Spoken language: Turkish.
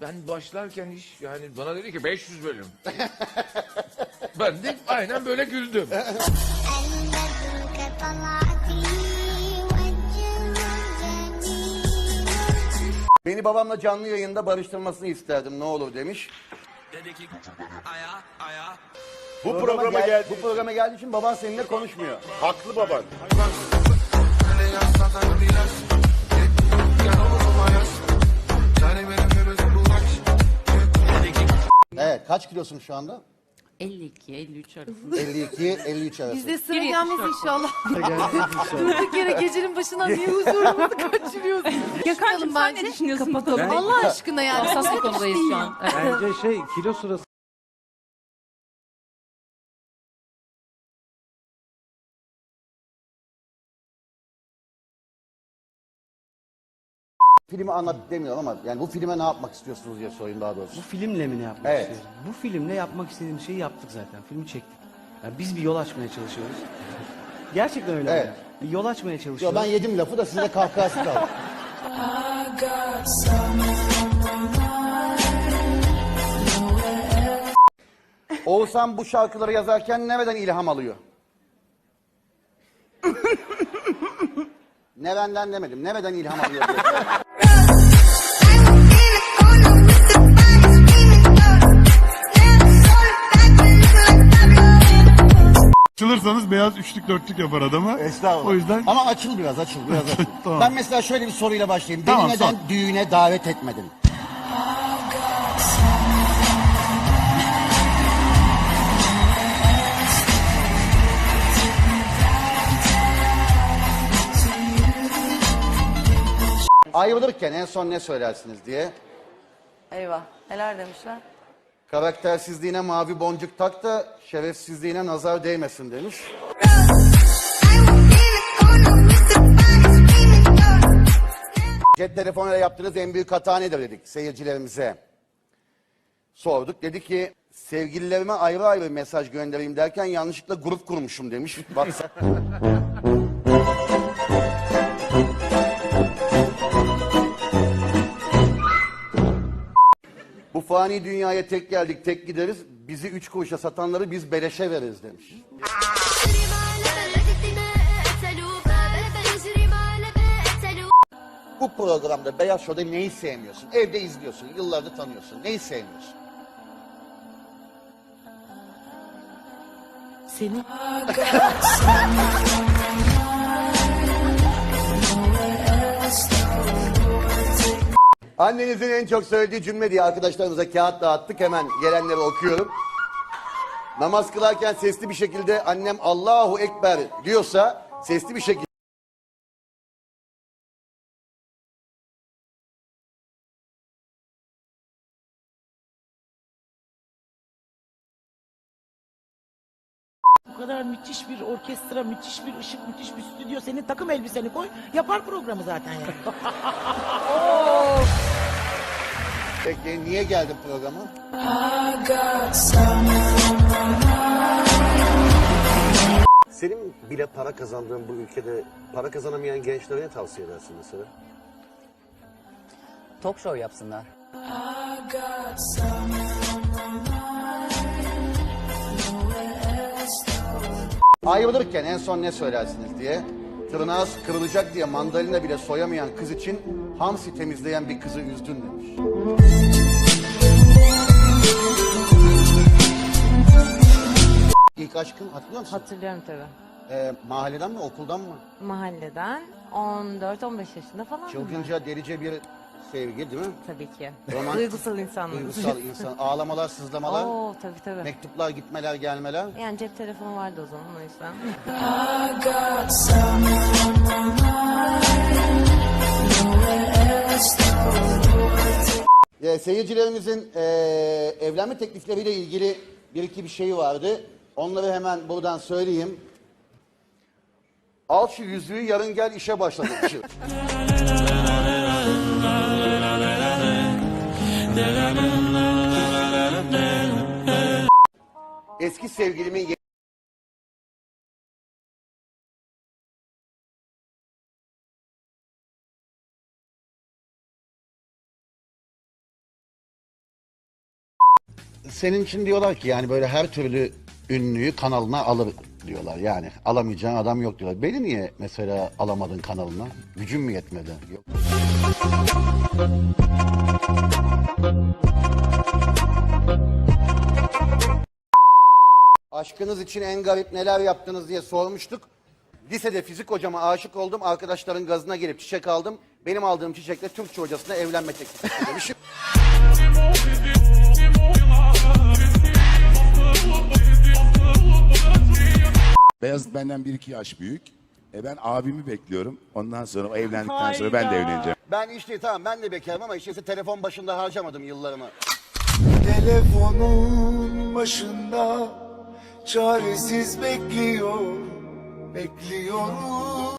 Ben başlarken iş yani bana dedi ki 500 bölüm. ben de aynen böyle güldüm. Beni babamla canlı yayında barıştırmasını isterdim ne olur demiş. Dedi ki aya aya. Bu programa, programa gel, geldi. Bu programa geldiği için baban seninle konuşmuyor. Haklı baban. Kaç kilosun şu anda? 52, 53 arası. 52, 53 arası. Bizde sıra gelmez inşallah. Durduk yere gecenin başına niye huzurumuzu kaçırıyoruz? Gökhan'cığım sen ne düşünüyorsun konuda? Allah aşkına yani. Hassas bir konudayız şu an. Bence şey kilo sırası Filmi anlat demiyorum ama yani bu filme ne yapmak istiyorsunuz diye sorayım daha doğrusu. bu filmle mi ne yapmak Evet. istiyoruz? Bu filmle yapmak istediğimiz şeyi yaptık zaten. Filmi çektik. Yani biz bir yol açmaya çalışıyoruz. Gerçekten öyle. Evet. yani. Bir yol açmaya Yo, çalışıyoruz. ben yedim lafı da size kahkahası kaldı. Oğuzhan bu şarkıları yazarken nereden ilham alıyor? Nereden demedim. Nereden ilham alıyor? diye. Açılırsanız beyaz üçlük dörtlük yapar adamı. Estağfurullah. O yüzden Ama açıl biraz, açıl biraz açıl. Tamam. Ben mesela şöyle bir soruyla başlayayım. Beni Tamam, neden sor. düğüne davet etmedin? Ayrılırken en son ne söylersiniz diye. Eyvah. Neler demişler? Karaktersizliğine mavi boncuk tak da şerefsizliğine nazar değmesin demiş. Cep telefonuyla yaptığınız en büyük hata nedir dedik seyircilerimize. Sorduk. Dedi ki sevgililerime ayrı ayrı mesaj göndereyim derken yanlışlıkla grup kurmuşum demiş. WhatsApp. fani dünyaya tek geldik tek gideriz. Bizi üç kuruşa satanları biz beleşe veririz demiş. Bu programda Beyaz Şov'da neyi sevmiyorsun? Evde izliyorsun, yıllardır tanıyorsun. Neyi sevmiyorsun? Seni. Annenizin en çok söylediği cümle diye arkadaşlarımıza kağıt dağıttık. Hemen gelenleri okuyorum. Namaz kılarken sesli bir şekilde annem Allahu Ekber diyorsa sesli bir şekilde Bu kadar müthiş bir orkestra, müthiş bir ışık, müthiş bir stüdyo. Senin takım elbiseni koy, yapar programı zaten yani. Peki niye geldin programa? Senin bile para kazandığın bu ülkede para kazanamayan gençlere ne tavsiye edersin mesela? Talk show yapsınlar. Ayrılırken en son ne söylersiniz diye. Tırnağı kırılacak diye mandalina bile soyamayan kız için hamsi temizleyen bir kızı üzdün demiş. İlk aşkın hatırlıyor musun? Hatırlıyorum tabii. Ee, mahalleden mi okuldan mı? Mahalleden 14-15 yaşında falan. mı? Çılgınca delice bir sevgi değil mi? Tabii ki. Roman- Duygusal insanlar. Duygusal insan. Ağlamalar, sızlamalar, Oo tabii tabii. mektuplar, gitmeler, gelmeler. Yani cep telefonu vardı o zaman o yüzden. Ee, seyircilerimizin ee, evlenme teklifleriyle ilgili bir iki bir şey vardı. Onları hemen buradan söyleyeyim. Al şu yüzüğü yarın gel işe başla demişim. Eski sevgilimin senin için diyorlar ki yani böyle her türlü ünlüyü kanalına alır diyorlar. Yani alamayacağın adam yok diyorlar. Beni niye mesela alamadın kanalına? Gücün mü yetmedi? Yok. Aşkınız için en garip neler yaptınız diye sormuştuk. Lisede fizik hocama aşık oldum. Arkadaşların gazına gelip çiçek aldım. Benim aldığım çiçekle Türkçe hocasına evlenme teklif etti demişim. Beyazıt benden bir iki yaş büyük. E ben abimi bekliyorum. Ondan sonra o evlendikten sonra ben de evleneceğim. Ben işte tamam ben de bekarım ama işte telefon başında harcamadım yıllarımı. Telefonun başında çaresiz bekliyor, bekliyorum.